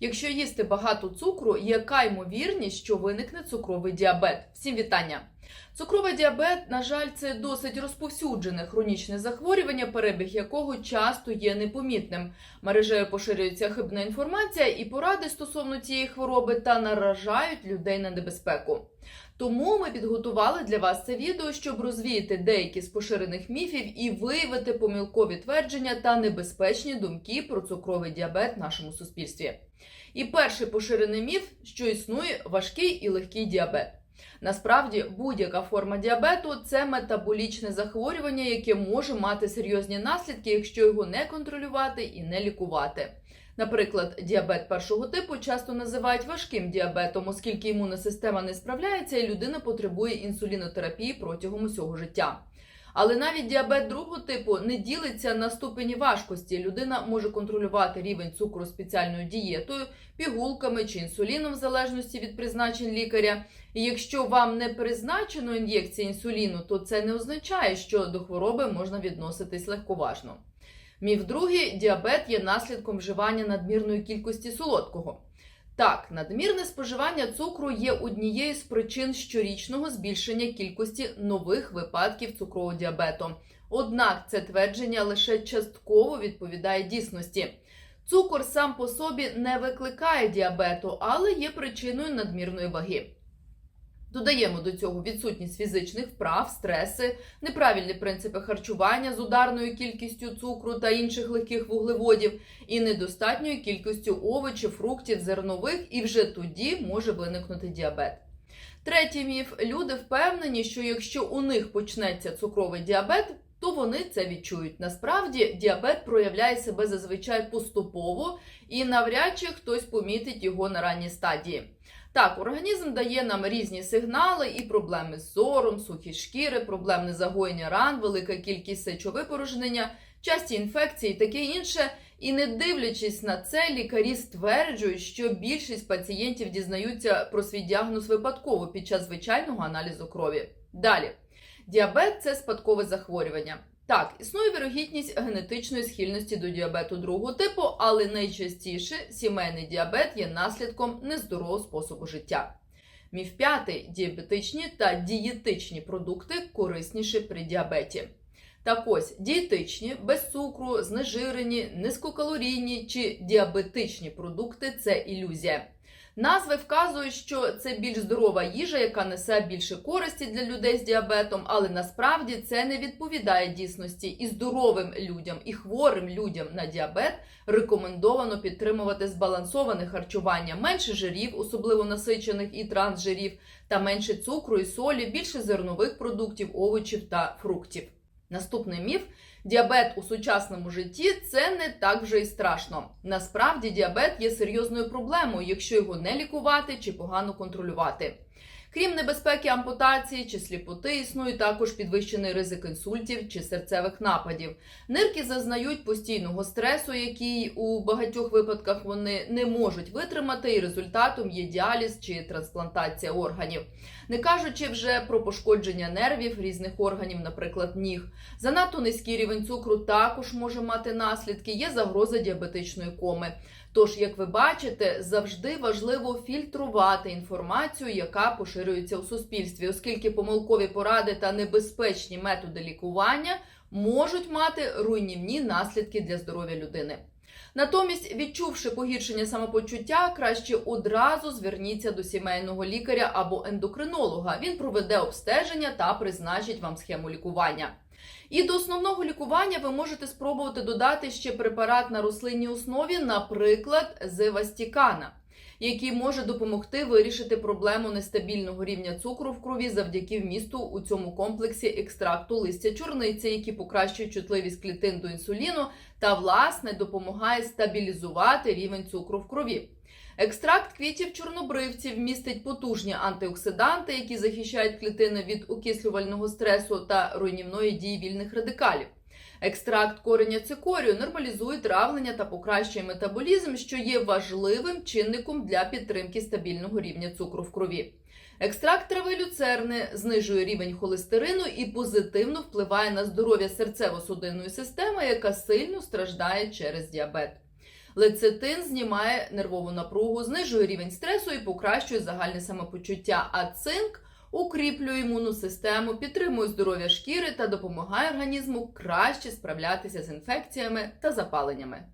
Якщо їсти багато цукру, яка ймовірність, що виникне цукровий діабет? Всім вітання! Цукровий діабет, на жаль, це досить розповсюджене хронічне захворювання, перебіг якого часто є непомітним. Мережею поширюється хибна інформація і поради стосовно цієї хвороби та наражають людей на небезпеку. Тому ми підготували для вас це відео, щоб розвіяти деякі з поширених міфів і виявити помилкові твердження та небезпечні думки про цукровий діабет в нашому суспільстві. І перший поширений міф, що існує важкий і легкий діабет. Насправді, будь-яка форма діабету це метаболічне захворювання, яке може мати серйозні наслідки, якщо його не контролювати і не лікувати. Наприклад, діабет першого типу часто називають важким діабетом, оскільки імунна система не справляється і людина потребує інсулінотерапії протягом усього життя. Але навіть діабет другого типу не ділиться на ступені важкості. Людина може контролювати рівень цукру спеціальною дієтою, пігулками чи інсуліном, в залежності від призначень лікаря. І якщо вам не призначено ін'єкція інсуліну, то це не означає, що до хвороби можна відноситись легковажно. Міф другий діабет є наслідком вживання надмірної кількості солодкого. Так, надмірне споживання цукру є однією з причин щорічного збільшення кількості нових випадків цукрового діабету. Однак це твердження лише частково відповідає дійсності. Цукор сам по собі не викликає діабету, але є причиною надмірної ваги. Додаємо до цього відсутність фізичних вправ, стреси, неправильні принципи харчування з ударною кількістю цукру та інших легких вуглеводів, і недостатньою кількістю овочів, фруктів, зернових, і вже тоді може виникнути діабет. Третій міф: люди впевнені, що якщо у них почнеться цукровий діабет, то вони це відчують. Насправді діабет проявляє себе зазвичай поступово і навряд чи хтось помітить його на ранній стадії. Так, організм дає нам різні сигнали і проблеми з зором, сухі шкіри, проблемне загоєння ран, велика кількість сечовипорожнення, часті інфекції і таке інше. І не дивлячись на це, лікарі стверджують, що більшість пацієнтів дізнаються про свій діагноз випадково під час звичайного аналізу крові. Далі, діабет це спадкове захворювання. Так, існує вірогідність генетичної схильності до діабету другого типу, але найчастіше сімейний діабет є наслідком нездорового способу життя. Міф п'ятий діабетичні та дієтичні продукти корисніші при діабеті. Так ось дієтичні, без цукру, знежирені, низькокалорійні чи діабетичні продукти це ілюзія. Назви вказують, що це більш здорова їжа, яка несе більше користі для людей з діабетом, але насправді це не відповідає дійсності і здоровим людям, і хворим людям на діабет рекомендовано підтримувати збалансоване харчування, менше жирів, особливо насичених і трансжирів, та менше цукру і солі, більше зернових продуктів, овочів та фруктів. Наступний міф: діабет у сучасному житті це не так вже й страшно. Насправді діабет є серйозною проблемою, якщо його не лікувати чи погано контролювати. Крім небезпеки ампутації чи сліпоти, існує також підвищений ризик інсультів чи серцевих нападів. Нирки зазнають постійного стресу, який у багатьох випадках вони не можуть витримати, і результатом є діаліз чи трансплантація органів. Не кажучи вже про пошкодження нервів різних органів, наприклад, ніг. Занадто низький рівень цукру також може мати наслідки. Є загроза діабетичної коми. Тож, як ви бачите, завжди важливо фільтрувати інформацію, яка поширюється у суспільстві, оскільки помилкові поради та небезпечні методи лікування можуть мати руйнівні наслідки для здоров'я людини. Натомість, відчувши погіршення самопочуття, краще одразу зверніться до сімейного лікаря або ендокринолога. Він проведе обстеження та призначить вам схему лікування. І до основного лікування ви можете спробувати додати ще препарат на рослинній основі, наприклад, зевастікана, який може допомогти вирішити проблему нестабільного рівня цукру в крові завдяки вмісту у цьому комплексі екстракту листя чорниці, які покращують чутливість клітин до інсуліну та, власне, допомагає стабілізувати рівень цукру в крові. Екстракт квітів чорнобривців містить потужні антиоксиданти, які захищають клітини від окислювального стресу та руйнівної дії вільних радикалів. Екстракт кореня цикорію нормалізує травлення та покращує метаболізм, що є важливим чинником для підтримки стабільного рівня цукру в крові. Екстракт трави люцерни знижує рівень холестерину і позитивно впливає на здоров'я серцево-судинної системи, яка сильно страждає через діабет. Лецитин знімає нервову напругу, знижує рівень стресу і покращує загальне самопочуття. А цинк укріплює імунну систему, підтримує здоров'я шкіри та допомагає організму краще справлятися з інфекціями та запаленнями.